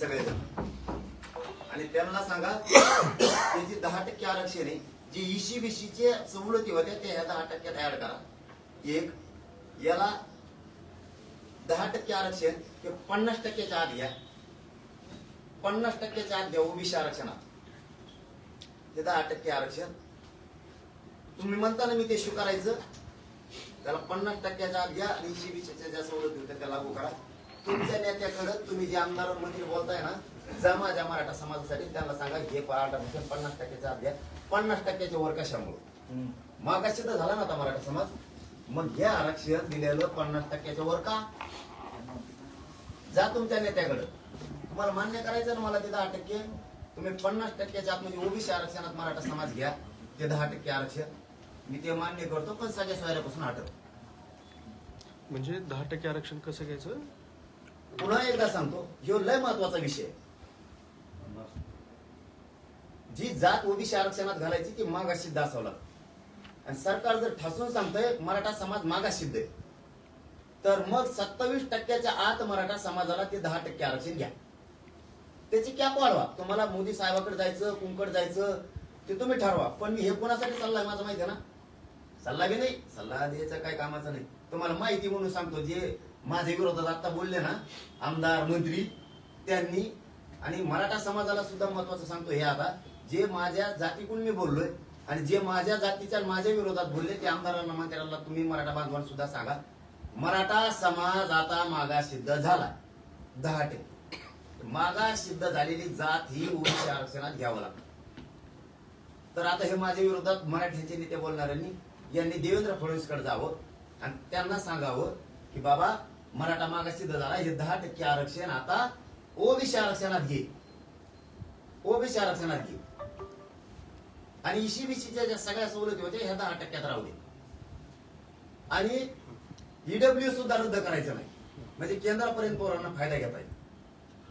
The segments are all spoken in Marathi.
सगळेजण आणि त्यांना सांगा ते दहा टक्के आरक्षण आहे जे इशी बिशीचे सवलती होत्या ते ह्या दहा टक्क्यात ऍड करा. एक याला दहा टक्के आरक्षण ते पन्नास टक्क्याच्या आत घ्या. पन्नास टक्क्याच्या आत घ्या ओबीसी आरक्षणात. ते दहा टक्के आरक्षण. तुम्ही म्हणता ना मी ते स्वीकारायचं. त्याला पन्नास टक्क्याच्या आत घ्या आणि इशी बिशीच्या ज्या सवलती होत्या त्या लागू करा. तुमच्या नेत्याकडे तुम्ही जे आमदार मंत्री बोलताय ना जा माझ्या मराठा समाजासाठी. त्यांना सांगा हे आरक्षण पन्नास टक्क्याच्या आत घ्या. पन्नास टक्क्याच्या वर कशामुळे? मागाशी तर झाला ना आता मराठा समाज? मग हे आरक्षण दिलेलं पन्नास टक्क्याच्या वर का? जा तुमच्या नेत्याकडे. तुम्हाला मान्य करायचं ना मला ते दहा टक्के. तुम्ही पन्नास टक्क्याच्या आत म्हणजे ओबीसी आरक्षणात मराठा समाज घ्या. ते दहा टक्के आरक्षण. मी ते मान्य करतो पण सगळ्या सोयऱ्यापासून हटव. म्हणजे दहा टक्के आरक्षण कसं घ्यायचं? पुन्हा एकदा सांगतो ह्यो लय महत्त्वाचा विषय जी जात ओबीसी आरक्षणात घालायची ती मागासिद्ध असावं लागतं. आणि सरकार जर ठासून सांगतंय मराठा समाज मागासिद्ध आहे. तर मग सत्तावीस टक्क्याच्या आत मराठा समाजाला ते दहा टक्के आरक्षण घ्या. त्याची कॅप वाढवा. तुम्हाला मोदी साहेबाकडे जायचं कुंकड जायचं ते तुम्ही ठरवा. पण मी हे कोणासाठी सल्ला आहे माझा माहिती आहे ना? सल्ला बी नाही सल्ला द्यायचा काय कामाचा नाही. तुम्हाला माहिती म्हणून सांगतो जे माझ्या विरोधात आता बोलले ना आमदार मंत्री त्यांनी आणि मराठा समाजाला सुद्धा महत्वाचं सांगतो हे आता. जे माझ्या जातीकडून मी बोललोय आणि जे माझ्या जातीच्या माझ्या विरोधात बोलले ते आमदारांना मंत्र्यांना तुम्ही मराठा बांधवांना सुद्धा सांगा. मराठा समाज आता मागा सिद्ध झाला. दहा टक्के. मागा सिद्ध झालेली जात ही ओबीसी आरक्षणात घ्यावं लागतं. तर आता हे माझ्या विरोधात मराठ्यांचे नेते बोलणाऱ्यांनी यांनी देवेंद्र फडणवीसकडे जावं आणि त्यांना सांगावं की बाबा मराठा मागास सिद्ध झाला. हे दहा टक्के आरक्षण आता ओबीसी आरक्षणात घे. ओबीसी आरक्षणात घे. आणि ईसीबीसीच्या ज्या सगळ्या सवलती होत्या ह्या दहा टक्क्यात राहू दे. आणि ईडब्ल्यू सुद्धा रद्द करायचं नाही. म्हणजे केंद्रापर्यंत पोरांना फायदा घेता येईल.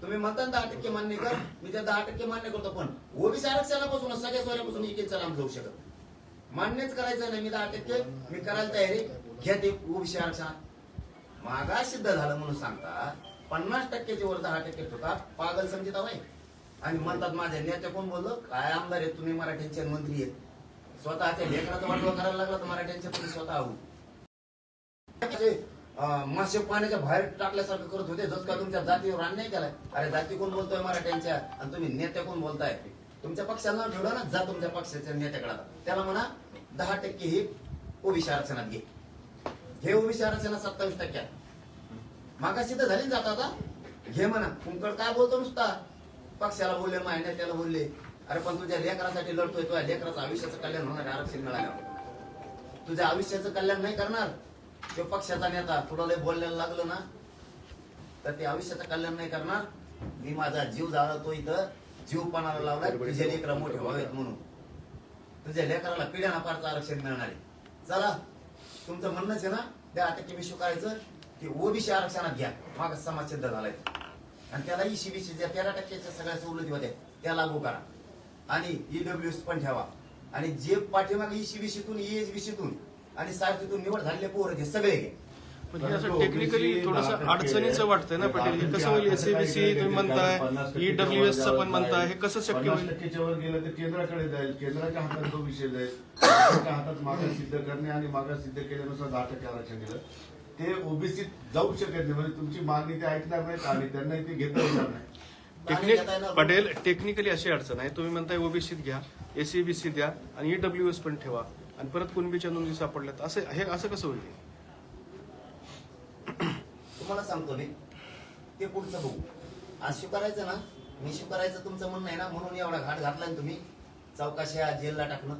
तुम्ही म्हणता दहा टक्के मान्य कर. मी त्या दहा टक्के मान्य करतो पण ओबीसी आरक्षणापासून सगळ्या सोयऱ्यापासून एकेचा लांब जाऊ शकत मान्यच करायचं नाही मी दहा टक्के. मी करायला तयारी. घ्या ते ओबीसी आरक्षण. मागा सिद्ध झालं म्हणून सांगता पन्नास टक्क्याचे वर दहा टक्के ठोका पागल समजित आहे आणि म्हणतात माझ्या नेते कोण बोललो? काय आमदार आहे तुम्ही? मराठ्यांचे मंत्री आहेत. स्वतःच्या लेकराचा वाटवा करायला लागला तर मराठ्यांचे तुम्ही स्वतः आहोत मासे पाण्याच्या बाहेर टाकल्यासारखं करत होते. जस का तुमच्या जातीवर अन्याय केलाय. अरे जाती कोण बोलतोय मराठ्यांच्या? आणि तुम्ही नेते कोण बोलताय? तुमच्या पक्षाला ठेवलं ना? जा तुमच्या पक्षाच्या नेत्याकडे त्याला म्हणा दहा टक्के हे ओबीसी आरक्षणात घे. घे ओबीसी आरक्षणात सत्तावीस टक्क्यात. मागाशी तर झाली जात आता. घे म्हणा. कुंकड काय बोलतो नुसता? पक्षाला बोलले माय नेत्याला बोलले. अरे पण तुझ्या लेकरासाठी लढतोय तुझ्या लेकराचं आयुष्याचं कल्याण होणार आरक्षण मिळाल्यावर. तुझ्या आयुष्याचं कल्याण नाही करणार? तो पक्षाचा नेता तुला लय बोलायला लागलं ना तर ते आयुष्याचं कल्याण नाही करणार. मी माझा जीव जाळतो इथं. जीव पणाला लावलाय? तुझे लेकर मोठे व्हावेत म्हणून. तुझ्या लेकराला पिढ्याना पारचं आरक्षण मिळणार आहे. चला. तुमचं म्हणणंच आहे ना त्या टक्के मी करायचं की ओबीसी आरक्षणात घ्या. मागास समाज सिद्ध झालाय. आणि त्याला इशी बिशी ज्या तेरा टक्क्याच्या सगळ्या सवलती होत्या त्या लागू करा. आणि ईडब्ल्यू पण ठेवा. आणि जे पाठीमागे इशी बिशीतून ईएस बिशीतून आणि सारखीतून निवड झालेले पोर हे सगळे घे. पण हे असं टेक्निकली थोडस अडचणीचं वाटतंय ना पटेल. हे कसं होईल? एसएबीसी तुम्ही म्हणताय ईडब्ल्यू एस चं पण म्हणताय हे कसं शक्य होईल? टक्केच्या वर गेलं तर केंद्राकडे जाईल. केंद्राच्या हातात तो विषय जाईल. केंद्राच्या हातात मागास सिद्ध करणे आणि मागास सिद्ध केल्यानुसार दहा टक्के आरक्षण दिलं ते ओबीसीत जाऊ शकत नाही. म्हणजे तुमची मागणी ते ऐकणार नाहीत आणि त्यांना ते घेता येणार नाही. टेक्निक पटेल टेक्निकली अशी अडचण आहे. तुम्ही म्हणताय ओबीसीत घ्या एसीबीसी द्या आणि ईडब्ल्यू एस पण ठेवा. आणि परत कुणबीच्या नोंदी सापडल्यात. असं हे असं कसं होईल? तुम्हाला सांगतो मी. ते पुढचं बघू. आज शिकारायचं ना? मी शिकारायचं तुमचं म्हणणं आहे ना? म्हणून एवढा घाट घातलाय तुम्ही. चौकाशा जेलला टाकणं.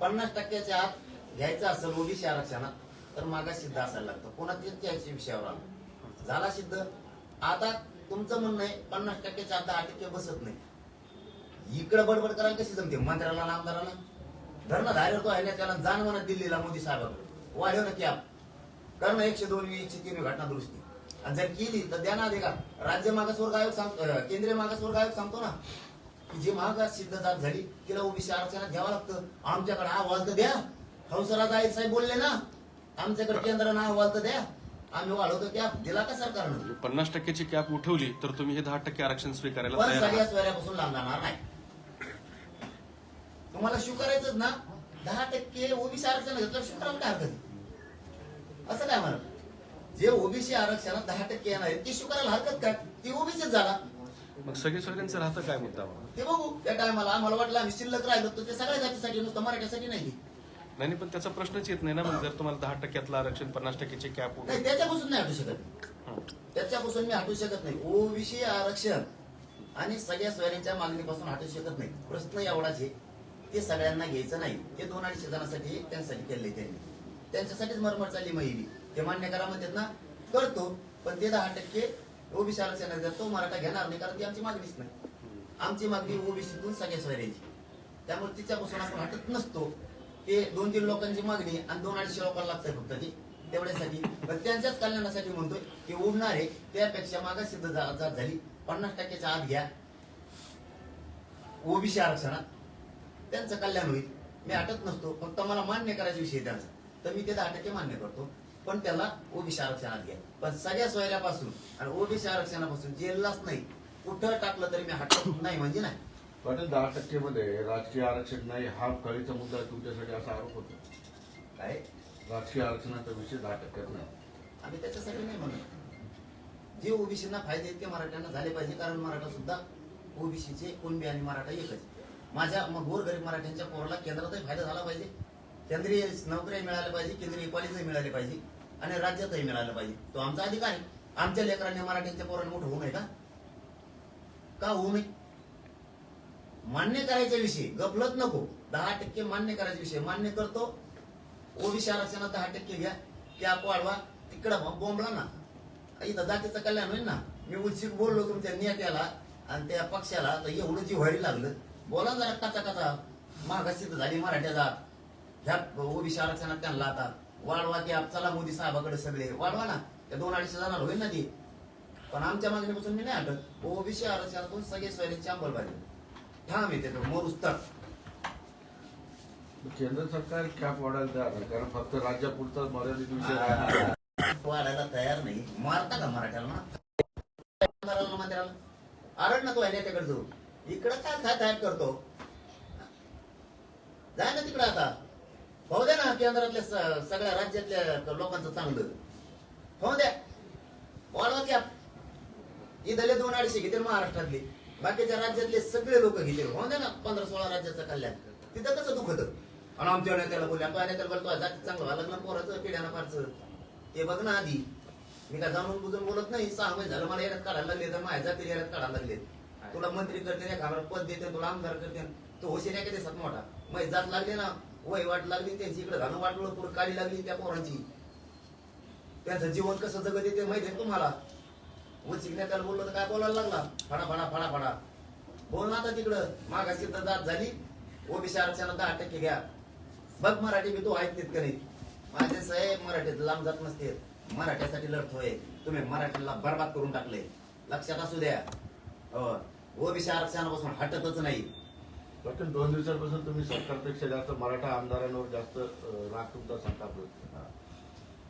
पन्नास टक्क्याच्या आत घ्यायचं असेल ओबीसी आरक्षणात तर मागा सिद्ध असायला लागतं. पुन्हा विषयावर आलं झाला सिद्ध. आता तुमचं म्हणणं आहे पन्नास टक्क्याच्या आता दहा बसत नाही. इकडे बडबड करायला कशी जमते? मंत्र्याला आमदाराला? धरणं धारेवर तो आहे ना त्याला जाण म्हणत दिल्लीला मोदी साहेबांकडे. वाढव ना कॅब कर ना एकशे दोन वीसची तीन घटना दुरुस्ती. आणि जर केली तर द्या ना का? राज्य मागासवर्ग आयोग सांगतो केंद्रीय मागासवर्ग आयोग सांगतो ना की जी मागास सिद्ध जात झाली तिला ओबीसी आरक्षणात घ्यावं लागतं. आमच्याकडे अहवाल तर द्या. हंसराज आयर साहेब बोलले ना आमच्याकडे केंद्रानं अहवाल तर द्या. आम्ही वाढवतो कॅप. दिला का सरकारनं? म्हणजे पन्नास टक्क्याची कॅप उठवली तर तुम्ही हे दहा टक्के आरक्षण स्वीकारायला सगळ्या सोयऱ्यापासून लांब जाणार नाही. तुम्हाला स्वीकारायचंच ना? दहा टक्के ओबीसी आरक्षण घेतलं स्वीकारायला काय हरकत? असं काय म्हणत जे ओबीसी आरक्षणात दहा टक्के येणार आहे ते स्वीकारायला हरकत काय? ती ओबीसीच झाला. मग सगळे सोयऱ्यांचं राहतं काय मुद्दा? ते बघू त्या टायमाला आम्हाला वाटलं आम्ही शिल्लक राहिलो तर ते सगळ्या जातीसाठी नुसतं मराठ्यासाठी नाही. नाही पण त्याचा प्रश्नच येत नाही ना मग जर तुम्हाला दहा टक्क्यातलं आरक्षण पन्नास टक्क्याची कॅप नाही त्याच्यापासून नाही हटू शकत त्याच्यापासून मी हटू शकत नाही. ओबीसी आरक्षण आणि सगळ्या सोयऱ्यांच्या मागणीपासून हटू शकत नाही. प्रश्न एवढाच आहे ते सगळ्यांना घ्यायचं नाही. ते दोन अडीचशे जणांसाठी त्यांच्यासाठी केलंय त्यांनी. त्यांच्यासाठीच मरमर चालली महिली. ते मान्य करा म्हणतात ना करतो पण ते दहा टक्के ओबीसी आरक्षण तो मराठा घेणार नाही कारण ती आमची मागणीच नाही. आमची मागणी ओबीसीतून सगळ्या सोयऱ्यांची त्यामुळे तिच्यापासून आपण हटत नसतो. ते दोन तीन लोकांची मागणी आणि दोन अडीचशे लोकांना लागतंय फक्त ती तेवढ्यासाठी. त्यांच्याच कल्याणासाठी म्हणतोय की उडणारे त्यापेक्षा मागास सिद्ध जात झाली. पन्नास टक्क्याच्या आत घ्या. ओबीसी आरक्षणात त्यांचं कल्याण होईल. मी हटत नसतो. फक्त मला मान्य करायचा विषय त्यांचा. तर मी ते दहा टक्के मान्य करतो. पण त्याला ओबीसी आरक्षणात घ्या पण सगळ्या सोयऱ्यापासून आणि ओबीसी आरक्षणापासून जेललाच नाही. कुठं टाकलं तरी मी हटत नाही म्हणजे नाही. पाटील दहा टक्के मध्ये राजकीय आरक्षण नाही हा कळीचा मुद्दा तुमच्यासाठी असा आरोप होतो. काय? राजकीय आरक्षणाचा विषय दहा टक्क्यात नाही. आम्ही त्याच्यासाठी नाही म्हणत. जे ओबीसीना फायदे आहेत ते मराठ्यांना झाले पाहिजे कारण मराठा सुद्धा ओबीसीचे कुणबी आणि मराठा एकच. माझ्या मग गोरगरीब मराठ्यांच्या पोराला केंद्रातही फायदा झाला पाहिजे. केंद्रीय नोकऱ्या मिळाल्या पाहिजे केंद्रीय कॉलेजही मिळाले पाहिजे आणि राज्यातही मिळालं पाहिजे. तो आमचा अधिकार आहे. आमच्या लेकरांनी मराठीच्या पोरांनी मोठं होऊ नये का? का होऊ नये? मान्य करायचा विषय गफलत नको. दहा टक्के मान्य करायचा विषय. मान्य करतो. ओबीसी आरक्षणात दहा टक्के घ्या. कॅप वाढवा तिकडं बोंबला ना. इथं जातीचं कल्याण होईल ना. मी उशीर बोललो तुमच्या नेत्याला आणि त्या पक्षाला तर एवढं जी व्हायला लागलं. बोला जरा कचा कचा मागासिद्ध झाली मराठ्या जात ह्या ओबीसी आरक्षणात त्यांना आता वाढवा की आप चला मोदी साहेबाकडे सगळे. वाढवा ना. त्या दोन अडीचशे जाणार होईल ना ती. पण आमच्या मागणीपासून मी नाही हटत. ओबीसी आरक्षणातून सगळे सोयऱ्यांची अंमलबजावणी ठाम येते तो मोर उस्तर केंद्र सरकार कॅप वाढायला तयार नाही. कारण फक्त राज्यापुरता मर्यादित विषय वाढायला तयार नाही. मारता का मराठ्याला आरड नको आहे नेत्याकडे जाऊ इकडं काय काय तयार करतो? जाय ना तिकडं आता. होऊ द्या ना केंद्रातल्या सगळ्या राज्यातल्या लोकांचं चांगलं. होऊ द्या वाढवा घ्या ही दले दोन अडीचशे घेतील महाराष्ट्रातले. बाकीच्या राज्यातले सगळे लोक घेतील. होऊ द्या ना पंधरा सोळा राज्याचं कल्याण. तिथं कसं दुखत? आणि आमच्या नेत्याला बोलल्या तो नेत्याला बोलतो जाती चांगलं व्हायला लग्न पोराचं पिढ्यानं फारचं. ते बघ ना आधी. मी काय जाणून बुजून बोलत नाही. सहा महिने झालं मला याच्यात काढायला लागले तर माझ्या जातील याच्यात काढायला लागले. तुला मंत्री करते नाही खाणार पद देते तुला आमदार करते. तो होशील का दिवसात मोठा. मग जात लागले ना वय वाट लागली त्यांची इकडे घालून वाटलं पुढे काढी लागली त्या पोरांची. त्यांचं जीवन कसं जगत येते माहीत आहे तुम्हाला? व नेत्याला बोललो तर काय बोलायला लागला? फडा फडा फडा फडा. बोल ना आता तिकडं. मागाशी तर दात झाली. ओबीसी आरक्षणात दहा टक्के घ्या. बघ मराठी मी तो ऐकतेत का नाही. माझे साहेब मराठीत लांब जात नसते. मराठ्यासाठी लढतोय. तुम्ही मराठीला बरबाद करून टाकले लक्षात असू द्या. हो. ओबीसी आरक्षणापासून हटतच नाही. फक्त दोन दिवसापासून तुम्ही सरकारपेक्षा जास्त मराठा आमदारांवर जास्त राग तुमचा संतापला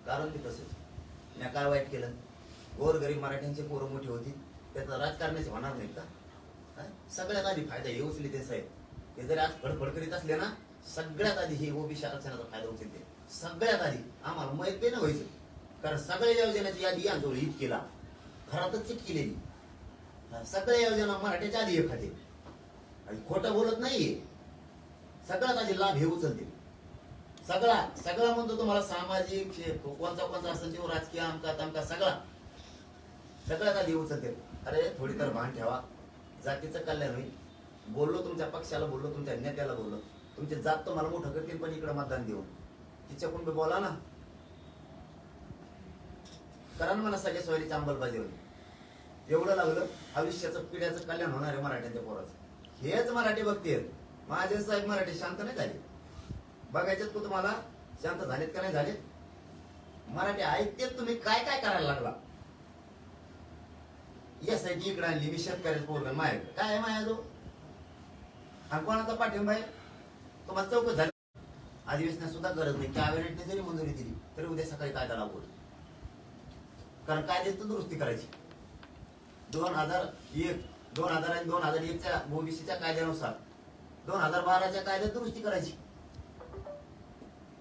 कारण ते तसंच. मी काय वाईट केलं? गोर गरीब मराठ्यांचे पोरं मोठी होती त्याचं राजकारणाचे होणार नाही का? सगळ्यात आधी फायदा हे उचली ते साहेब. ते जरी आज फडफड करीत असले ना सगळ्यात आधी हे ओबीसी आरक्षणाचा फायदा उचलते. सगळ्यात आधी आम्हाला माहीत नाही व्हायचं. कारण सगळ्या योजनाची यादी यांजवळ हित केला. घरातच चिट केलेली. सगळ्या योजना मराठ्याच्या आधी एखादी आणि खोटं बोलत नाहीये. सगळ्यात आधी लाभ हे उचलते सगळा सगळा म्हणतो तुम्हाला सामाजिक शे- कोणता कोणता असेल तो राजकीय आमका तमका सगळा. सगळ्यात आधी उचलते अरे थोडी तर भान ठेवा. जातीचं कल्याण होईल. बोललो तुमच्या पक्षाला बोललो तुमच्या नेत्याला बोललो. तुमचे जात तुम्हाला मोठं करतील पण इकडे मतदान देऊन. तिच्याकडून बी बोला ना. करा ना मला सगळ्या सोयरीची अंमलबजावणी. एवढं लागलं आयुष्याचं पिढ्याचं कल्याण होणार आहे मराठ्यांच्या पोराचं. हेच मराठी बघतील माझे साहेब मराठी शांत नाही झाले. बघायच्यात तू तुम्हाला? शांत झालेत का नाही झालेत? मराठी ऐकतेत तुम्ही काय काय करायला लागला? यासाठी इकडे आणली मी शेतकऱ्याचं पोरगण माय. काय आहे माया जो आणि कोणाचा पाठिंबा आहे? तुम्हाला चौकत झाली. अधिवेशनात सुद्धा गरज नाही. कॅबिनेटने जरी मंजुरी दिली तरी उद्या सकाळी कायदा लागू कारण कायद्याची दुरुस्ती करायची. दोन हजार एक दोन हजार आणि दोन हजार एकच्या ओबीसीच्या कायद्यानुसार दोन हजार बाराच्या कायद्यात दुरुस्ती करायची.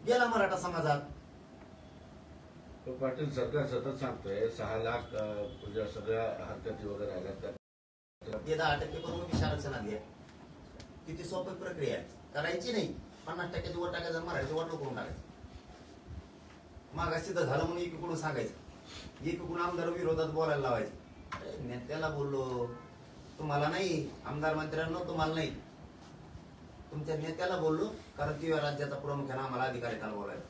गेला मराठा समाजात. पाटील सरकार सतत सांगतोय सहा लाख अं, म्हणजे सगळ्या हरकती वगैरे आल्या त्या ते दहा टक्के पण ओबीसी आरक्षणात घ्या किती सोपी प्रक्रिया आहे. करायची नाही. पन्नास टक्क्याची वर टाकायचं मराठी वाटलं करून टाकायचं. मागास सिद्ध झालं म्हणून एकीकडून सांगायचं. एकीकडून आमदार विरोधात बोलायला लावायचं. अरे नेत्याला बोललो. तुम्हाला नाही आमदार मंत्र्यांना तुम्हाला नाही. तुमच्या नेत्याला बोललो कारण ती राज्याचा प्रमुख आम्हाला अधिकारी त्याला बोलायला.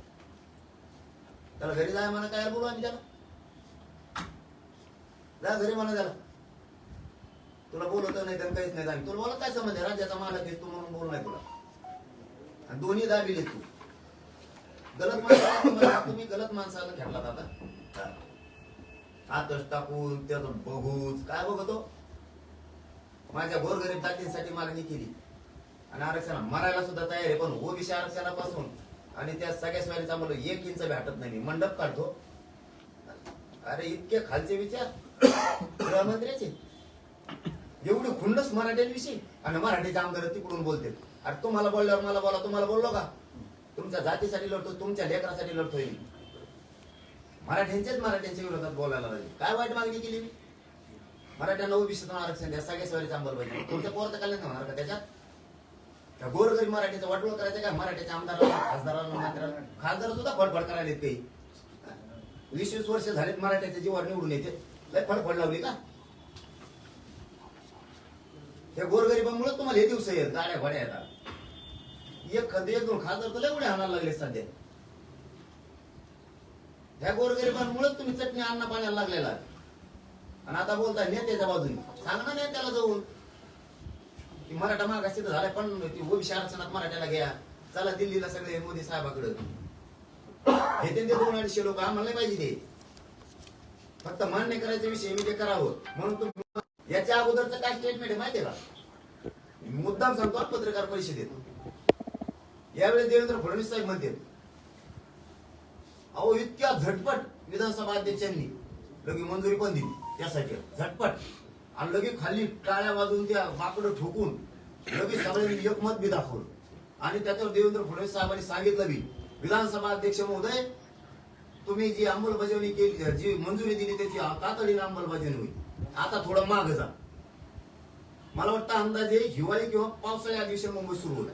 त्याला घरी जाय मला काय बोलू आम्ही त्याला? जा घरी म्हणा त्याला. तुला बोलवतो नाही तर काहीच नाही. दाबी तुला बोला काय समज राज्याचा मालक आहेस तू म्हणून बोल नाही तुला. आणि दोन्ही दाबिले तू. गलत माणसाला तुम्ही गलत माणसाला घेतलात दादा आतच टाकून त्याचं बघूच काय बघतो? माझ्या गोरगरीब जातींसाठी मागणी केली. आणि आरक्षण मरायला सुद्धा तयार आहे पण ओबीसी आरक्षणापासून आणि त्या सगळ्या स्वारीचा मला एक इंच भेटत नाही. मंडप काढतो. अरे इतके खालचे विचार. गृहमंत्र्याचे. एवढी खुंडच मराठ्यांविषयी. आणि मराठीचे आमदार तिकडून बोलते. अरे तुम्हाला बोलल्यावर मला बोला तुम्हाला बोललो का? तुमच्या जातीसाठी लढतो तुमच्या लेकरासाठी लढतोय मी. मराठ्यांचेच मराठ्यांच्या विरोधात बोलायला लागले. काय वाईट मागणी केली मी? मराठ्यांना ओबीसीतून आरक्षण द्या सगळ्या सवारीचा अंमलबजावणी. तुमच्या पोराचं कल्याण होणार का त्याच्यात? त्या गोरगरीब मराठीचं वाटोळ करायचं का मराठीच्या आमदाराला खासदाराला मंत्र्याला? खासदार सुद्धा फडफड करायला येत काही वीस वीस वर्ष झालेत मराठ्याच्या जीवावर निवडून येते. लय फडफड लावली का? त्या गोरगरिबांमुळे तुम्हाला हे दिवस येत गाड्या भाड्या येतात. एक खंद एक दोन खासदार तर लय उड्या आणायला लागले सध्या. ह्या गोरगरिबांमुळे तुम्ही चटणी अन्न पाण्याला लागलेला. आहे. आणि आता बोलताय नेत्याच्या बाजूने. सांग ना नेत्याला जाऊन. की मराठा मागास तिथं झालाय पण ती ओबीसी आरक्षणात मराठ्याला घ्या. चला दिल्लीला सगळे मोदी साहेबाकडं. हे ते दोन अडीचशे लोक आम्हाला पाहिजे ते. फक्त मान्य करायचा विषय मी ते करावं. म्हणून याच्या अगोदरचं काय स्टेटमेंट आहे माहितीये का? मुद्दाम सांगतो पत्रकार परिषदेत. यावेळी देवेंद्र फडणवीस साहेब म्हणते अहो इतक्या झटपट विधानसभा अध्यक्षांनी लगे मंजुरी पण दिली. त्यासाठी झटपट आणि लगे खाली टाळ्या वाजवून त्या माकडं ठोकून लगेच सगळ्यांनी एकमत बी दाखवलं. आणि त्याच्यावर देवेंद्र फडणवीस साहेबांनी सांगितलं बी विधानसभा अध्यक्ष महोदय तुम्ही जी अंमलबजावणी केली जी मंजुरी दिली त्याची तातडीने अंमलबजावणी होईल. आता थोडं माग जा. मला वाटतं अंदाजे हिवाळी किंवा पावसाळ्या अधिवेशन मुंबई सुरू होत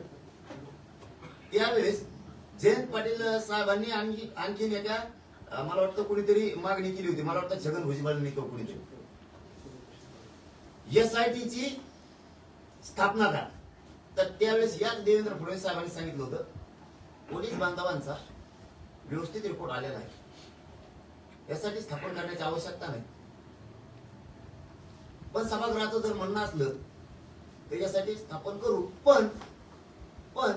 त्यावेळेस जयंत पाटील साहेबांनी आणखी आणखीन एका मला वाटतं कुणीतरी मागणी केली होती. मला वाटतं छगन भुजबळांनी किंवा कुणीतरी. एस आय ची स्थापना करा तर त्यावेळेस याच देवेंद्र फडणवीस साहेबांनी सांगितलं होतं पोलीस बांधवांचा व्यवस्थित रिपोर्ट आलेला आहे. यासाठी स्थापन करण्याची आवश्यकता नाही. पण सभागृहाचं जर म्हणणं असलं तर यासाठी स्थापन करू. पण पण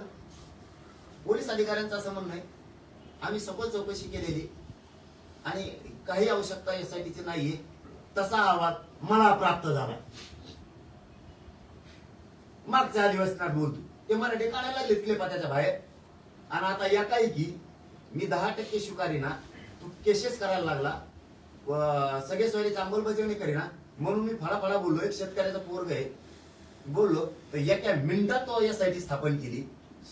पोलीस अधिकाऱ्यांचं असं म्हणणं आहे. आम्ही सखोल चौकशी केलेली. आणि काही आवश्यकता एसआयटीची नाहीये. तसा अहवाल मला प्राप्त झाला. मागच्या अधिवेशनात बोलतो. ते मराठी काढायला लागले पत्याच्या बाहेर. आणि आता या काही की मी दहा टक्के स्वीकारीना तू केसेस करायला लागला. व सगळे सोयीची अंमलबजावणी करीना. म्हणून मी फळाफळा बोललो. एक शेतकऱ्याचा पोरग आहे. बोललो तर एका मिनिटात तो यासाठी स्थापन केली.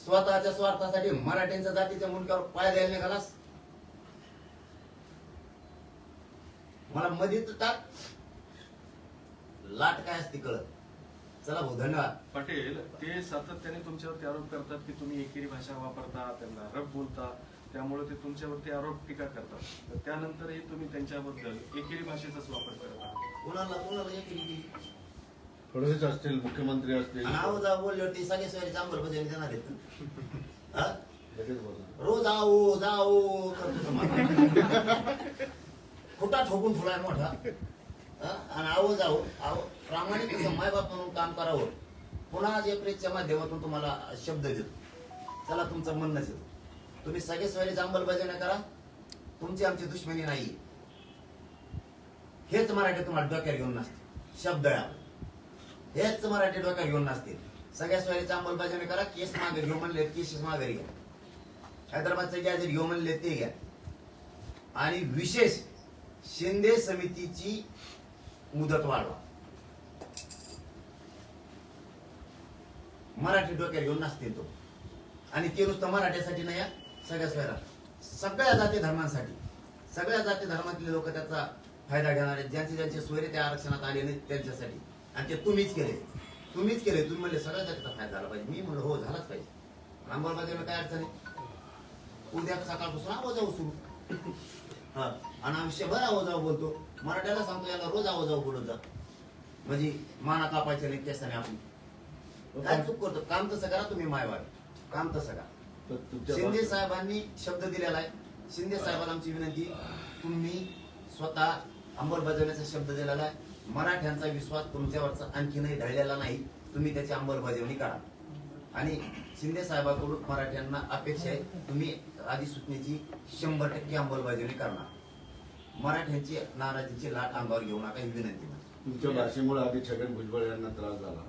स्वतःच्या स्वार्थासाठी मराठ्यांच्या जातीच्या मुंडक्यावर पाय द्यायला निघालास? मला मधीच टाक लाट काय असते कळत? चला भाऊ धन्यवाद. पटेल ते सातत्याने तुमच्यावरती आरोप करतात की तुम्ही एकेरी भाषा वापरता त्यांना रब बोलता त्यामुळे ते तुमच्यावरती आरोप टीका करतात. तर त्यानंतरही तुम्ही त्यांच्याबद्दल एकेरी भाषेचाच वापर करत कुणाला कुणाला एक केली फडणवीस असतील मुख्यमंत्री असतील. नाव जा बोलल्यावरती सगळे सोयीची अंमलबजावणी देणार आहेत. हा? लगेच रोज आओ जाओ करतो तुम्हाला. खोटा ठोकून फुलाय मोठा. आणि आहो जाओ आहो प्रामाणिक मायबाप म्हणून काम करावं. पुन्हा आज एप्रिलच्या माध्यमातून तुम्हाला शब्द देतो. चला तुमचं म्हणणं आहे तुम्ही सगळे सोयरीची अंमलबजावणी करा. तुमची आमची दुश्मनी नाही. हेच मराठी तुम्हाला डोक्यात घेऊन नसते शब्द हेच मराठी डोक्यात घेऊन नसते सगळ्या सोयरीची अंमलबजावणी करा. केस मागे घेऊ म्हणले केस मागे घ्या. हैदराबादचं गॅजेट घेऊ म्हणले ते घ्या. आणि विशेष शिंदे समितीची मुदत वाढवा. मराठी डोक्यात घेऊन नसते तो. आणि ते नुसतं मराठ्यासाठी नाही हा, सगळ्या सगळ्या जाती धर्मांसाठी. सगळ्या जाती धर्मातले लोक त्याचा फायदा घेणार आहेत. ज्यांचे ज्यांचे सोयरे त्या आरक्षणात आले नाहीत त्यांच्यासाठी. आणि ते तुम्हीच केले. तुम्हीच केले. तुम्ही म्हणले सगळ्या जातीचा फायदा झाला पाहिजे. मी म्हणलं हो झालाच पाहिजे. अंमलबजावणी काय अडचण आहे? उद्या सकाळपासून आवाज जाऊ सुरू हा. आणि आयुष्यभर आवाज जाऊ बोलतो. मराठ्याला सांगतो याला रोज आवाज जाऊ बोलत जा. म्हणजे माना कापायचे नाही केसाने आपण. काय चूक करतो? काम तसं करा तुम्ही मायवाड काम तसं करा. शिंदे साहेबांनी शब्द दिलेला आहे. शिंदे साहेबांना आमची विनंती तुम्ही स्वतः अंमलबजावण्याचा शब्द दिलेला आहे. मराठ्यांचा विश्वास तुमच्यावरचा आणखीनही ढळलेला नाही. तुम्ही त्याची अंमलबजावणी करा. आणि शिंदे साहेबांकडून मराठ्यांना अपेक्षा आहे तुम्ही अधिसूचनेची शंभर टक्के अंमलबजावणी करणार. मराठ्यांची नाराजीची लाट अंगावर घेऊ नका ही विनंती माझी. तुमच्या भाषेमुळे आधी छगन भुजबळ यांना त्रास झाला.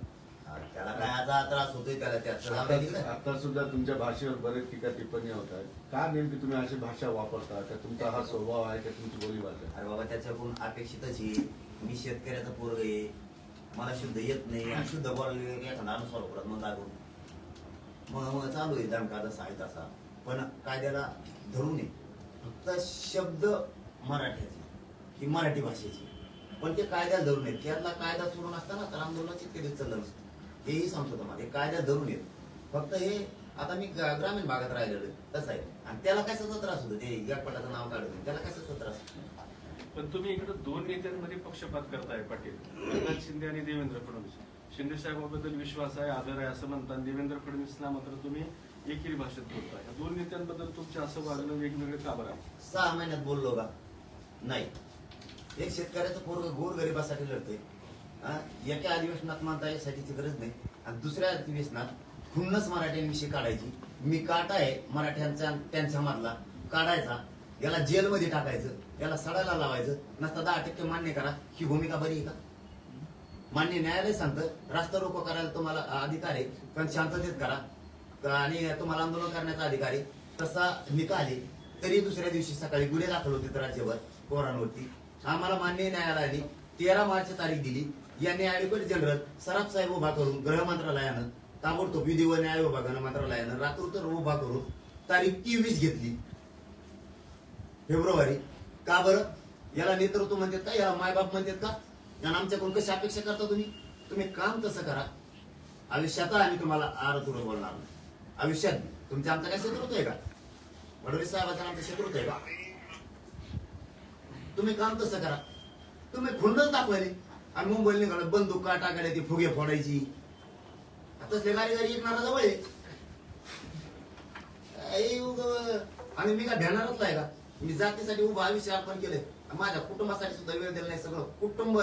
हा, त्याला काय आता त्रास होतोय त्याला त्याचं? आता सुद्धा तुमच्या भाषेवर बरेच टीका टिप्पणी होत आहेत. का नेमकी तुम्ही अशी भाषा वापरता? का तुमचा हा स्वभाव आहे का तुमची बोली भाषा आहे? अरे बाबा त्याच्याकडून अपेक्षितच आहे. मी शेतकऱ्याचा पोरग आहे. मला शुद्ध येत नाही. आणि शुद्ध बोलायला एखादा अनुसार करत मग लागून. मग मग चालू आहे दणका जसा आहे तसा पण कायद्याला धरू नये. फक्त शब्द मराठ्याचे की मराठी भाषेची. पण ते कायद्याला धरून येत त्यातला कायदा सुरू नसताना तर आंदोलनाची ते चाललं नसतं. हेही सांगतो तुम्हाला हे कायद्यात धरून येत फक्त हे आता मी ग्रामीण भागात राहिलेलो तसं आहे. आणि त्याला कशाचा त्रास होतो? ते एकपटाचं नाव काढत त्याला कशाचा त्रास पण तुम्ही इकडे दोन नेत्यांमध्ये पक्षपात करताय पाटील. एकनाथ शिंदे आणि देवेंद्र फडणवीस. शिंदे साहेबाबद्दल विश्वास आहे आदर आहे असं म्हणतात देवेंद्र फडणवीसला मात्र तुम्ही एकेरी भाषेत बोलताय. या दोन नेत्यांबद्दल तुमचं असं वागणं वेगवेगळं का बरं आहे? सहा महिन्यात बोललो का? नाही. एक शेतकऱ्याचं पोरग गोर गरिबासाठी लढतंय. एका अधिवेशनात मानता यासाठीची गरज नाही. आणि दुसऱ्या अधिवेशनात खुन्नस मराठ्यांविषयी काढायची. मी काटा आहे मराठ्यांचा त्यांच्या मधला. काढायचा. याला जेलमध्ये टाकायचं. याला सडायला लावायचं. नसता दहा टक्के मान्य करा. ही भूमिका बरी आहे का? मान्य न्यायालय सांगतं रास्ता रोको करायला तुम्हाला अधिकार आहे. पण शांततेत करा. आणि तुम्हाला आंदोलन करण्याचा अधिकार आहे. तसा निकाल आहे. तरी दुसऱ्या दिवशी सकाळी गुन्हे दाखल होते राज्यभर. पोरांवरती. आम्हाला मान्य न्यायालयाने तेरा मार्च तारीख दिली. यांनी ऍडव्होकेट जनरल सराफ साहेब उभा करून गृह मंत्रालयानं ताबडतोब विधी व न्याय विभागानं मंत्रालयानं रात्रोत्तर उभा करून तारीख तेवीस घेतली. फेब्रुवारी. का बरं? याला नेतृत्व म्हणतात का? याला मायबाप म्हणतात का? आणि आमच्याकडून कशी अपेक्षा करता तुम्ही? तुम्ही काम तसं करा. आयुष्यात आम्ही तुम्हाला आरतुर बोलणार नाही. आयुष्यात तुमच्या आमचा काय शत्रुत आहे का? फडणवीस साहेबांचं आमचा शत्रुत आहे का? तुम्ही काम तसं करा. तुम्ही खुंडच दाखवायले. आणि मुंबईला निघालं बंदूक का टाकायला ती फुगे फोडायची. तसले गाडी गाडी येणार जवळ आहे. आणि मी का ध्यानातच आहे का? मी जातीसाठी उभं आयुष्य अर्पण केलंय. माझ्या कुटुंबासाठी सुद्धा वेळ दिला नाही सगळं. कुटुंब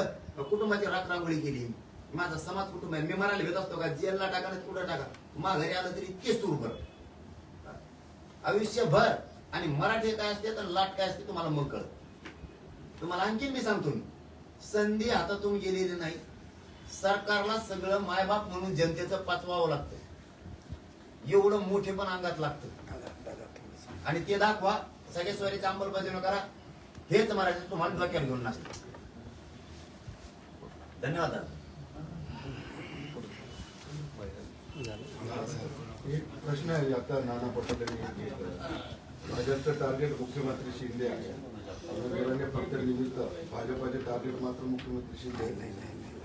कुटुंबाची राखरांगोळी केली माझा समाज कुटुंब आहे? मी मरायला भेट असतो का? जेलला टाका ना कुठं टाका? मा घरी आलं तरी तेच सुरू कर आयुष्यभर. आणि मराठी काय असते तर लाट काय असते तुम्हाला मग कळत. तुम्हाला आणखीन मी सांगतो. मी संधी हातातून गेलेली नाही. सरकारला सगळं मायबाप म्हणून जनतेचं पाचवावं लागतं एवढं मोठे पण अंगात लागतं. आणि ते दाखवा. सगळ्या स्वरीची अंमलबजावणी करा. हेच मराठी तुम्हाला डोक्यात घेऊन नसतं धन्यवाद एक प्रश्न आहे आता नाना पटोले भाजपचं टार्गेट मुख्यमंत्री शिंदे आहे. विरोधकांनी फक्त निमित्त भाजपाचे टार्गेट मात्र मुख्यमंत्री शिंदे.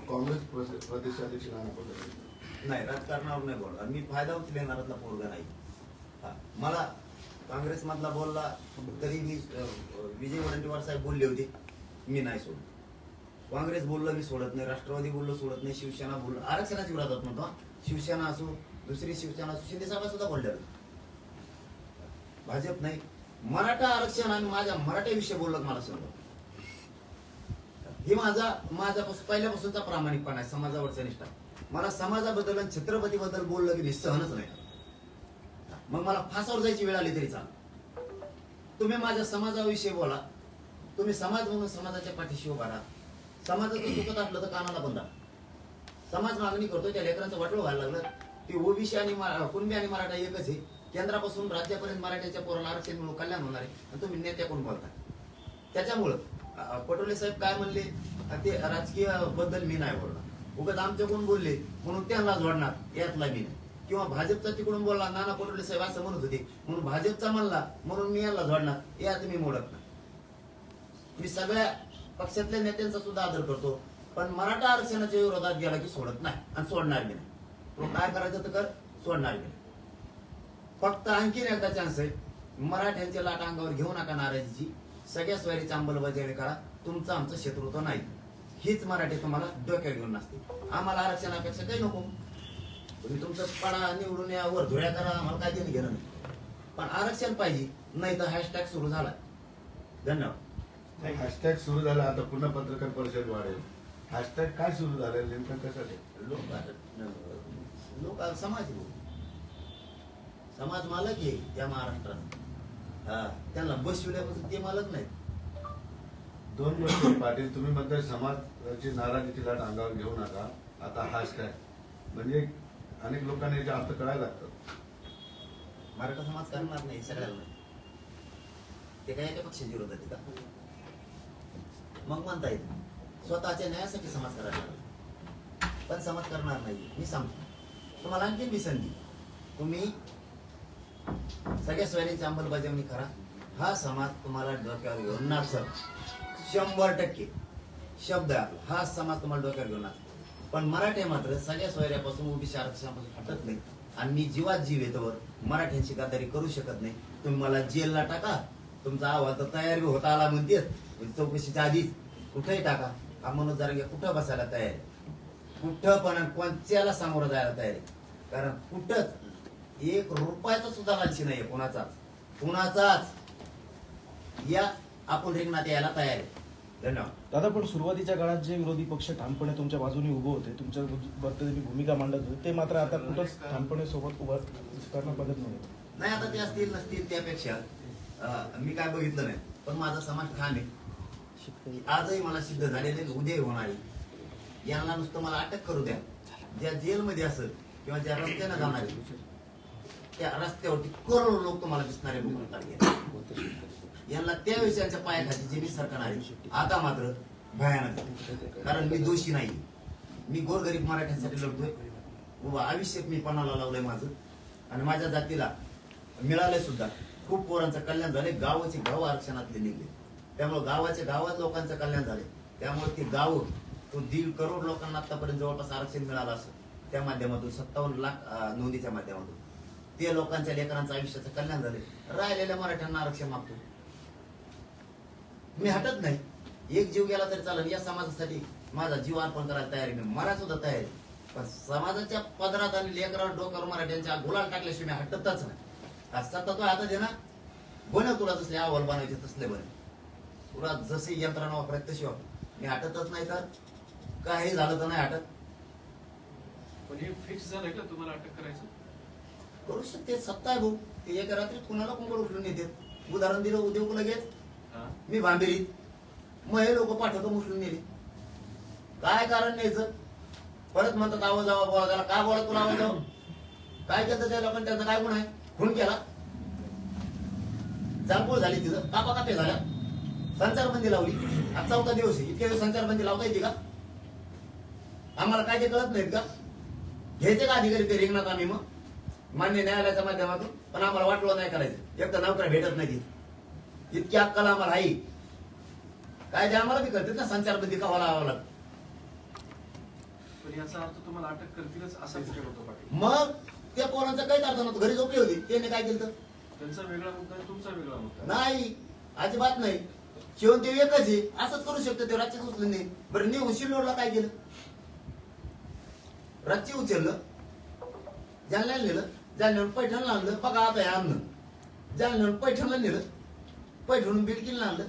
काँग्रेस प्रदे- प्रदेशाध्यक्ष नाना पटोले नाही राजकारणावर नाही बोलणार. मी फायदा उचलेणारातला पोरगा नाही. मला काँग्रेस मधला बोलला तरी मी विजय वडंटीवार साहेब बोलले होते. मी नाही सोडत काँग्रेस बोललं मी सोडत नाही. राष्ट्रवादी बोललो सोडत नाही. शिवसेना बोललो. आरक्षणाच्या विरोधात म्हणतो. शिवसेना असो दुसरी शिवसेना असो शिंदे साहेब सुद्धा बोलले भाजप नाही. मराठा आरक्षण आणि माझ्या मराठ्याविषयी बोललं मला समजा हे माझा माझ्यापासून पहिल्यापासूनचा प्रामाणिकपणा आहे समाजावरचा निष्ठा. मला समाजाबद्दल आणि छत्रपतीबद्दल बोललं की सहनच नाही मग मला फासावर जायची वेळ आली तरी चाल तुम्ही माझ्या समाजाविषयी बोला. तुम्ही समाज म्हणून समाजाच्या पाठीशी उभा राहा. समाजाचं चुकत असलं तर कानाला बंदा समाज मागणी करतो त्या लेकरांचं वाटलं व्हायला लागलं. की ओबीसी आणि कुणबी आणि मराठा एकच आहे. केंद्रापासून राज्यापर्यंत मराठ्याच्या पोराला आरक्षण मिळून कल्याण होणार आहे. आणि तुम्ही नेत्याकडून बोलता? त्याच्यामुळं पटोले साहेब काय म्हणले? ते राजकीयबद्दल मी नाही बोलणार. उगाच आमच्याकडून बोलले? म्हणून त्यांना जोडणार यातला मी नाही. किंवा भाजपचा तिकडून बोलला नाना पटोले साहेब असं म्हणत होते. म्हणून भाजपचा म्हणला म्हणून मी याला जोडणार यात मी मोडत नाही. मी सगळ्या पक्षातल्या नेत्यांचा सुद्धा आदर करतो पण मराठा आरक्षणाच्या विरोधात गेला की सोडत नाही आणि सोडणार मी नाही. तो काय करायचं तर कर सोडणार मी नाही. फक्त आणखीन एकदा चान्स आहे. मराठ्यांच्या लाट अंगावर घेऊ नका नाराजीची. सगळ्या स्वारीची अंमलबजावणी करा. तुमचं आमचं शत्रुत्व नाही. हीच मराठी तुम्हाला डोक्यात घेऊन नसते. आम्हाला आरक्षणापेक्षा काही नको. तुम्ही तुमचं पडा निवडून या वर धुळ्या करा आम्हाला काय देणं घेणं नाही. पण आरक्षण पाहिजे नाही तर हॅशटॅग सुरू झाला. धन्यवाद. हॅशटॅग सुरू झाला आता पुन्हा पत्रकार परिषद वाढेल. हॅशटॅग काय सुरू झालं नेमकं कशासाठी लोक लोक समाज लोक समाज मालक आहे या महाराष्ट्रात. हा त्यांना बसविल्यापासून ते मालक नाहीत. दोन गोष्टी पाटील. तुम्ही म्हणताय समाजाची नाराजीची लाट अंगावर घेऊ नका. आता हॅशटॅग म्हणजे अनेक लोकांना याचे अर्थ कळायला लागतात. मराठा समाज करणार नाही सगळ्यांना. ते काय एका पक्षाच्या विरोधात आहे का? मग म्हणता येत स्वतःच्या न्यायासाठी समाज करायला लागला. पण समाज करणार नाही. मी सांगतो. तुम्हाला आणखीन बी संधी तुम्ही सगळ्या सोयरीची अंमलबजावणी करा. हा समाज तुम्हाला डोक्यावर घेऊन शंभर टक्के. शब्द आहे आपला. हा समाज तुम्हाला डोक्यावर घेऊन पण मराठी मात्र सगळ्या सोयऱ्यापासून उभी आरक्षणापासून हटत नाही. आणि मी जीवात जीव येतोवर मराठ्यांची गद्दारी करू शकत नाही. तुम्ही मला जेलला टाका. तुमचा आवाज तर तयार होता आला म्हणते म्हणजे चौकशीच्या आधीच. कुठेही टाका. हा मनोज जारंगे कुठं बसायला तयार आहे? कुठं पण कोणत्याला सामोरं जायला तयार आहे? कारण कुठंच एक रुपयाचा सुद्धा लालची नाहीये कोणाचाच. कुणाचाच. या आपण रिंगणात यायला तयार आहे. धन्यवाद. दादा पण सुरुवातीच्या काळात जे विरोधी पक्ष ठामपणे तुमच्या बाजूने उभे होते तुमच्या बद्दल भूमिका मांडत होते ते मात्र आता कुठंच ठामपणे सोबत उभं करण्यात मदत नाही नाही आता ते असतील नसतील त्यापेक्षा मी काय बघितलं नाही पण माझा समाज ठाम आहे. आजही मला सिद्ध झालेले उद्याही होणार. आहे यांना नुसतं मला अटक करू द्या. ज्या जेलमध्ये असेल किंवा ज्या रस्त्यानं जाणार आहे, त्या रस्त्यावरती करोडो लोक तुम्हाला दिसणारे आहे यांना त्या विषयांच्या पायाखाली जे मी सरकार आहे आता मात्र भयानक कारण मी दोषी नाही. मी गोरगरीब मराठ्यांसाठी लढतोय. व आयुष्य मी पणाला लावलंय माझं. आणि माझ्या जातीला मिळालंय सुद्धा. खूप पोरांचं कल्याण झाले गावाचे गाव आरक्षणातले निघले. त्यामुळे गावाच्या गावात लोकांचं कल्याण झाले त्यामुळे ते गाव तो दीड करोड लोकांना आतापर्यंत जवळपास आरक्षण मिळालं असं त्या माध्यमातून सत्तावन्न लाख नोंदीच्या माध्यमातून. ते लोकांच्या लेकरांचं आयुष्याचं कल्याण झाले राहिलेल्या मराठ्यांना आरक्षण मागतो. मी हटत नाही. एक जीव गेला तरी चालेल. या समाजासाठी माझा जीव अर्पण करायला तयार मी मला सुद्धा तयार पण समाजाच्या पदरात आणि लेकरावर डोक्यावर मराठ्यांच्या गुलाल टाकल्याशिवाय मी हटतच नाही. आज सत्ता तो हातात आहे ना? बनव तुला तसले अहवाल बनवायचे तसले बने. तुला जशी यंत्रणा वापरायची तशी वापर. मी हटतच नाही तर काही झालं तर नाही हटत. पण हे फिक्स झालं का तुम्हाला अटक करायचं? करू शकते. सत्ता आहे भाऊ. एका रात्रीत कुणाला कोण उचलून येते उदाहरण दिलं उद्योग लगेच? मी भांबेरीत मग हे लोक पाठवतो मुस्लिम नेले. काय कारण न्यायचं परत म्हणतात आवाज आवा बोला त्याला काय बोला तुला आवाज काय केलं त्या लोकांनी त्यांचा काय गुण आहे? खून केला. जाळपोळ झाली तिथं कापा कापे झाल्या. संचारबंदी लावली. आज चौथा दिवस आहे. इतक्या दिवस संचारबंदी लावता येते का? आम्हाला काय ते कळत नाहीत का? घ्यायचे का अधिकारी ते रिंगणात आम्ही मग? मान्य न्यायालयाच्या माध्यमातून पण आम्हाला वाटलं नाही करायचं. एक तर नोकऱ्या भेटत नाही. इतकी अक्कल आम्हाला आहे. काय ते आम्हाला बी करतात ना संचारबंदी कवा लावावं लागतं पण याचा अर्थ तुम्हाला अटक करतीलच असा विचार होतो पाटील मग त्या पोरांचा काहीच अर्थ नव्हतं. घरी झोपली होती. त्याने काय केलं तर? त्यांचा वेगळा मुद्दा आहे तुमचा वेगळा मुद्दा. आहे. नाही. अजिबात नाही. शिवण ते एकच आहे. असंच करू शकतो ते राज्य उचलून नाही. बरं निघून शिल्लोडला काय केलं? राज्य उचललं. जालन्याला नेलं. जालन्याहून पैठणला आणलं बघा आता हे आणलं जालन्याहून पैठणला नेलं पैठणून बिडकीला आणलं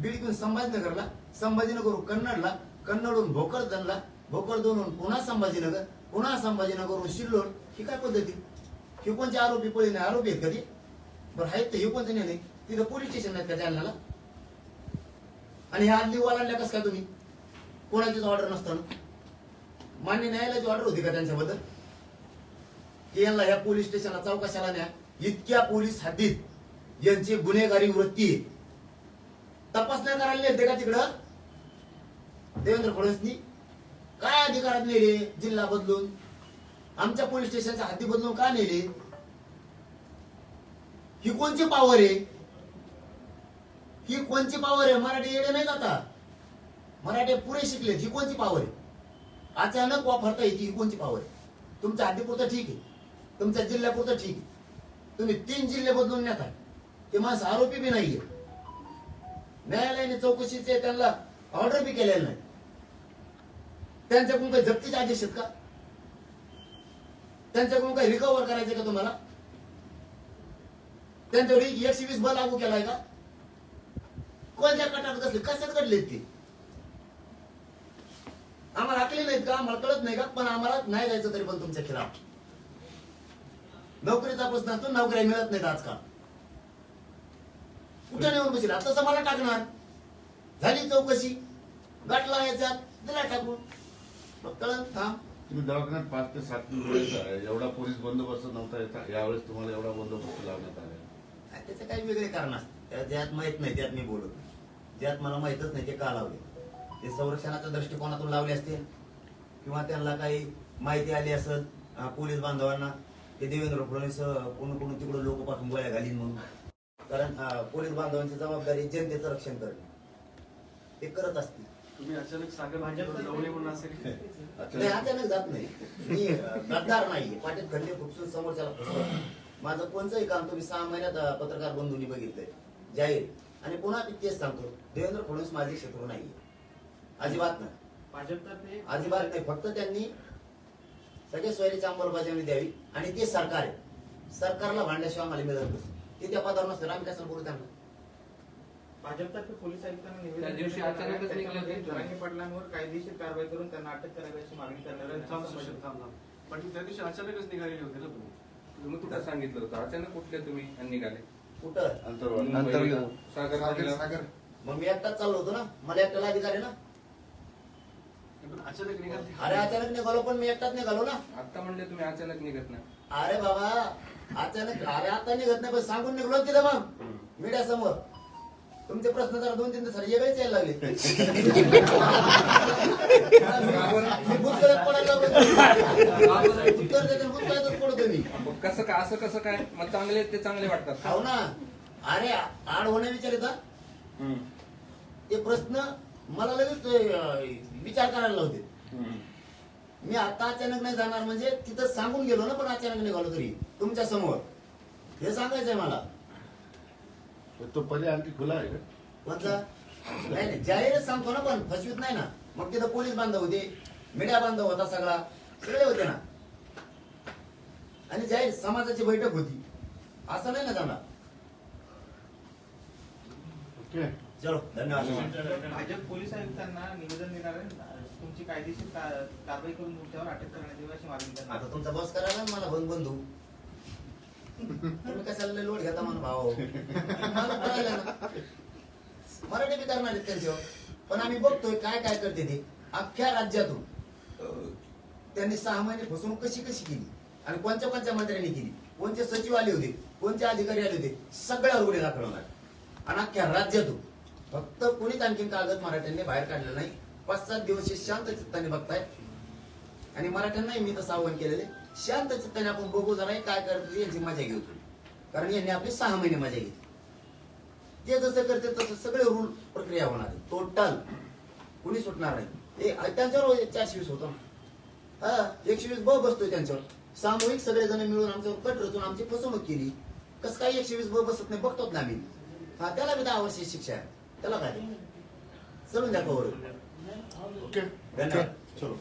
बिडकीहून संभाजीनगरला संभाजीनगरहून कन्नडला कन्नडहून भोकरदनला भोकरदनहून पुन्हा संभाजीनगर पुन्हा संभाजीनगरहून शिल्लोड ही काय पद्धती? हे कोणते आरोपी पळी नाही आरोपी आहेत का ते? बरं आहेत ते हे कोणते नाही तिथं पोलीस स्टेशन नाही का जालन्याला? आणि ह्या हल्ली ओलांडल्या कसं काय तुम्ही? कोणाचीच ऑर्डर नसताना. मान्य न्यायालयाची ऑर्डर होती का त्यांच्याबद्दल? की यांना या पोलीस स्टेशनला चौकशाला न्या. इतक्या पोलीस हद्दीत यांची गुन्हेगारी वृत्ती आहे. तपासण्या करायला नेलते का तिकडं? देवेंद्र फडणवीसनी. काय अधिकारात नेले जिल्हा बदलून? आमच्या पोलीस स्टेशनच्या हद्दी बदलून का नेले? ही कोणची पावर आहे? ही कोणची पावर आहे? मराठी येडे नाही जाता मराठी पुरे शिकले ही कोणची पावर आहे? अचानक वापरता येते ही कोणची पावर आहे? तुमच्या हद्दीपुरतं ठीक आहे. तुमच्या जिल्ह्यापुरतं ठीक आहे. तुम्ही तीन जिल्हे बदलून नेताय. ते माणसं आरोपी बी नाहीये. न्यायालयाने चौकशीचे त्यांना ऑर्डर बी केलेलं नाही. त्यांच्याकडून काही जप्तीचे आदेश आहेत का? त्यांच्याकडून काही रिकव्हर करायचे का तुम्हाला? त्यांच्यावर एकशे वीस बल लागू केलाय का? कोणत्या कटात कसले? कशात घडले ते? आम्हाला आकले नाहीत का? आम्हाला कळत नाही का? पण आम्हाला नाही जायचं तरी पण तुमच्या खिलाफ. नोकरीचा प्रश्न असतो नोकऱ्या मिळत नाहीत आजकाल. कुठं नेऊन बसेल? तसं मला टाकणार. झाली चौकशी. गाठला याच्यात दिला टाकून. मग कळत थांब. तुम्ही दवाखान्यात पाच ते सात. एवढा पोलीस बंदोबस्त नव्हता यावेळेस तुम्हाला एवढा बंदोबस्त लावण्यात आला. त्याचे काही वेगळे कारण असतात. ज्यात माहीत नाही त्यात मी बोलत नाही. ज्यात मला माहितच नाही ते का लावले? ते संरक्षणाच्या दृष्टिकोनातून लावले असते किंवा त्यांना काही माहिती आली असेल पोलीस बांधवांना? ते देवेंद्र फडणवीस कोण कोण तिकडे लोक पाठवून गोळ्या घालीन म्हणून. कारण पोलीस बांधवांची जबाबदारी जनतेचं रक्षण करणे. ते करत असतील. तुम्ही अचानक सागर म्हणून नाही. अचानक. जात नाही. मी गद्दार नाही पाटील खंडे खुपसून समोरच्याला माझं कोणचंही काम तुम्ही सहा महिन्यात पत्रकार बंधूंनी बघितलंय. जाहीर. आणि पुन्हा मी तेच सांगतो. देवेंद्र फडणवीस माझे शत्रू नाही अजिबात नाही. भाजपतर्फे अजिबात नाही. फक्त त्यांनी सगळे सोयरीची अंमलबजावणी द्यावी आणि ते सरकार आहे. सरकारला भांडल्याशिवाय आम्हाला मिळत नाही. ते त्या पदावर नसतं. आम्ही कशाला बोलू त्यांना. भाजपतर्फे पोलीस आयुक्तांना त्या निवेदन दिवशी. अचानकच निघाले होते. जरांगे पाटलांवर कायदेशीर कारवाई करून त्यांना अटक करावी अशी मागणी थांब. पण त्या दिवशी अचानकच निघालेले होते ना तुम्ही. तुम्ही कुठं सांगितलं होतं? अचानक कुठले तुम्ही? आणि निघाले. कुठं? सागर पाटील मग मी एकटाच चाललो होतो ना. मला एकट्याला अधिकार आहे ना. अचानक निघाले अरे अचानक निघालो पण मी एकटाच निघालो ना. आता म्हणले तुम्ही अचानक निघत नाही. अरे बाबा अचानक अरे आता निघत नाही पण सांगून निघलो तिथं मग मीडिया समोर तुमचे प्रश्न जरा दोन तीन दिवस वेगळेच यायला लागले. मी भूतकाळात पडायला लागलो. उत्तर देते भूतकाळातच पडतो मी. मग कसं काय असं कसं काय? मग चांगले ते चांगले वाटतात खाऊ ना. अरे आड होण्या विचारिता हम्म. ते प्रश्न मला लगेच अं, विचार करायला लावते. हम्म. मी आता अचानक नाही जाणार म्हणजे तिथं सांगून गेलो ना पण अचानक निघालो तरी तुमच्यासमोर. हे सांगायचंय मला. तो पर्याय आणखी खुला आहे का? कोणता? नाही नाही जाहीरच सांगतो ना पण फसवीत नाही ना. मग तिथं पोलीस बांधव होते मीडिया बांधव होता सगळा सगळे होते ना. आणि जाहीर समाजाची बैठक होती. असं नाही ना जाणार. ओके. चलो धन्यवाद. भाजप पोलीस आयुक्तांना निवेदन देणार आहे तुमची कायदेशीर का- कारवाई करून तुमच्यावर अटक करण्यात यावी अशी मागणी करण्यात आता तुमचा बस करा ना मला बंद बंधू. तुम्ही कशाला लय लोट घेता म्हणून भाऊ? मला कळालं ना. मराठी बी करणार आहेत त्यांच्यावर. पण आम्ही बघतोय काय काय करते ते. अख्ख्या राज्यातून अं, त्यांनी सहा महिने फसवणूक कशी कशी केली? आणि कोणत्या कोणत्या मंत्र्यांनी केली? कोणते सचिव आले होते? कोणते अधिकारी आले होते? सगळ्यावर गुन्हे दाखल होणार. आणि अख्ख्या राज्यातून फक्त कुणीच आणखीन कागद मराठ्यांनी बाहेर काढलं नाही. पाच सात दिवस शांत चित्ताने बघतायत. आणि मराठ्यांनाही मी तसं आव्हान केलेले शांत चित्ताने आपण बघू जरा काय करतो यांची मजा घेऊ कारण यांनी आपली सहा महिने मजा घेतली. ते जसं करते तसं सगळे रूल प्रक्रिया होणार आहे. टोटल कुणी सुटणार नाही. ते त्यांच्यावर चारशे वीस होतो हा एकशे वीस ब बसतोय त्यांच्यावर. सामूहिक सगळे जण मिळून आमच्यावर कट रचून आमची फसवणूक केली. कसं काय एकशे वीस ब बसत नाही बघतोच ना आम्ही. हा त्याला बी दहा वर्षाची शिक्षा आहे. त्याला काय? द्या कवर ओके. धन्यवाद. चलो.